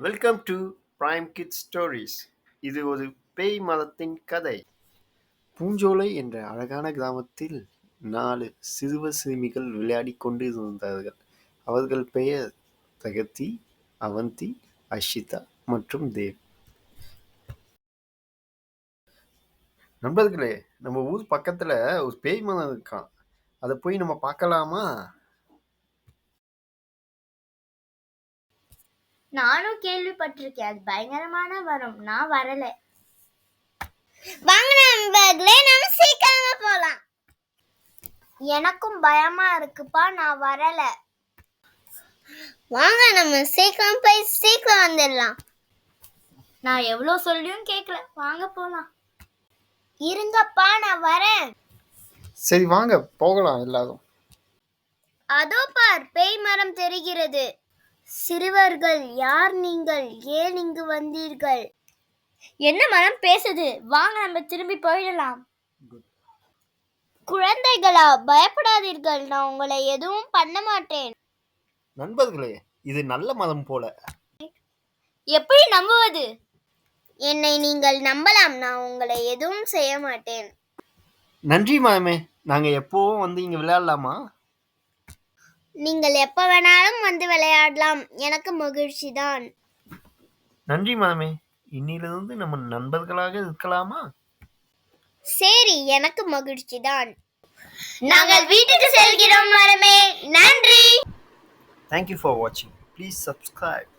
Welcome to prime kid stories இது ஒரு பேய் மதத்தின் கதை. பூஞ்சோலை என்ற அழகான கிராமத்தில் நாலு சிறுவ சிறுமிகள் விளையாடிக் கொண்டு இருந்தார்கள் அவர்கள் பெயர் தகத்தி அவந்தி அஷிதா மற்றும் தேவ். நண்பர்களே நம்ம ஊர் பக்கத்தில் ஒரு பேய் மதம் இருக்கான் அதை போய் நம்ம பார்க்கலாமா? நானும் கேள்விப்பட்டிருக்கேன். அது பயங்கரமான வரும். நான் வரல. வாங்க நண்பர்களே நம்ம சீக்கிரமா போலாம். எனக்கும் பயமா இருக்குப்பா. நான் வரல. வாங்க நம்ம சீக்கிரம் போய் சீக்கிரம் வந்துடலாம். நான் எவ்வளோ சொல்லியும் கேட்கல வாங்க போலாம். இருங்கப்பா நான் வரேன். சரி வாங்க. போகலாம் எல்லாரும். அதோ பார் பேய் மரம் தெரிகிறது. சிறுவர்கள் யார் நீங்கள்? ஏன் இங்கு வந்தீர்கள்? என்ன மரம் பேசுது? வாங்க நம்ம திரும்பி போயிடலாம். குழந்தைகளா பயப்படாதீர்கள். நான் உங்களை எதுவும் பண்ண மாட்டேன். நண்பர்களே இது நல்ல மதம் போல. எப்படி நம்புவது? என்னை நீங்கள் நம்பலாம். நான் உங்களை எதுவும் செய்ய மாட்டேன். நன்றி மாமே. நாங்க எப்பவும் வந்து இங்க விளையாடலாமா? நீங்கள் எப்ப வேணாலும் வந்து விளையாடலாம். எனக்கு மகிழ்ச்சி தான் நன்றி மாமே. இன்னிலிருந்து நம்ம நண்பர்களாக இருக்கலாமா சரி எனக்கு மகிழ்ச்சி தான் நாங்கள் வீட்டுக்கு செல்கிறோம் மரமே நன்றி. தேங்க்யூ ஃபார் வாட்சிங் ப்ளீஸ் சப்ஸ்கிரைப்